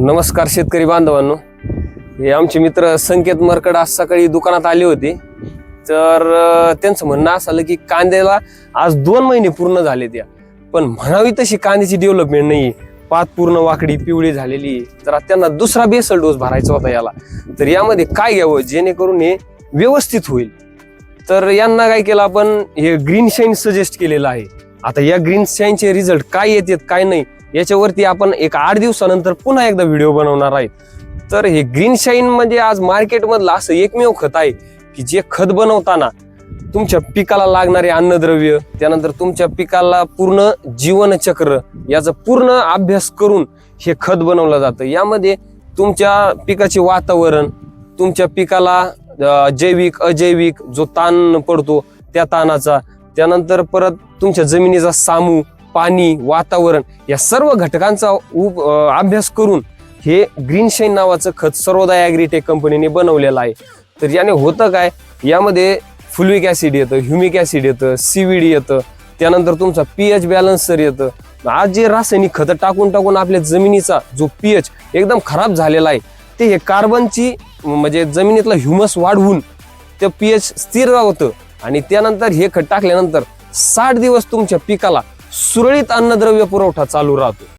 नमस्कार शेतकरी बांधवांनो. हे आमचे मित्र संकेत मरकड आज सकाळी दुकानात आले होते. तर त्यांचं म्हणणं असं आलं की कांद्याला आज दोन महिने पूर्ण झाले त्या. पण म्हणावी तशी कांद्याची डेव्हलपमेंट नाही पात पूर्ण वाकडी पिवळी झालेली आहे. तर त्यांना दुसरा बेसल डोस भरायचा होता याला. तर यामध्ये काय घ्यावं? जेणेकरून हे व्यवस्थित होईल. तर यांना काय केलं आपण हे ग्रीन शाईन सजेस्ट केलेलं आहे. आता या ग्रीन शाईनचे रिझल्ट काय येतात काय नाही याच्यावरती आपण एक आठ दिवसानंतर पुन्हा एकदा व्हिडिओ बनवणार आहे. तर हे ग्रीन शाईन म्हणजे आज मार्केटमधलं असं एकमेव खत आहे की जे खत बनवताना तुमच्या पिकाला लागणारे अन्नद्रव्य त्यानंतर तुमच्या पिकाला पूर्ण जीवनचक्र याचा पूर्ण अभ्यास करून हे खत बनवलं जातं. यामध्ये तुमच्या पिकाचे वातावरण तुमच्या पिकाला जैविक अजैविक जो ताण पडतो त्या ताणाचा त्यानंतर परत तुमच्या जमिनीचा सामू पाणी वातावरण या सर्व घटकांचा उप अभ्यास करून हे ग्रीन शाईन नावाचं खत सर्वोदय ॲग्रीटेक कंपनीने बनवलेलं आहे. तर याने होतं काय? यामध्ये फुलविक ॲसिड येतं ह्युमिक ॲसिड येतं सीव्हीडी येतं त्यानंतर तुमचा पी एच बॅलन्सर येतं. आज जे रासायनिक खतं टाकून टाकून आपल्या जमिनीचा जो पी एच एकदम खराब झालेला आहे ते हे कार्बनची म्हणजे जमिनीतला ह्युमस वाढवून ते पी एच स्थिर होतं. आणि त्यानंतर हे खत टाकल्यानंतर साठ दिवस तुमच्या पिकाला सुरळीत अन्नद्रव्य पुरवठा चालू राहतो.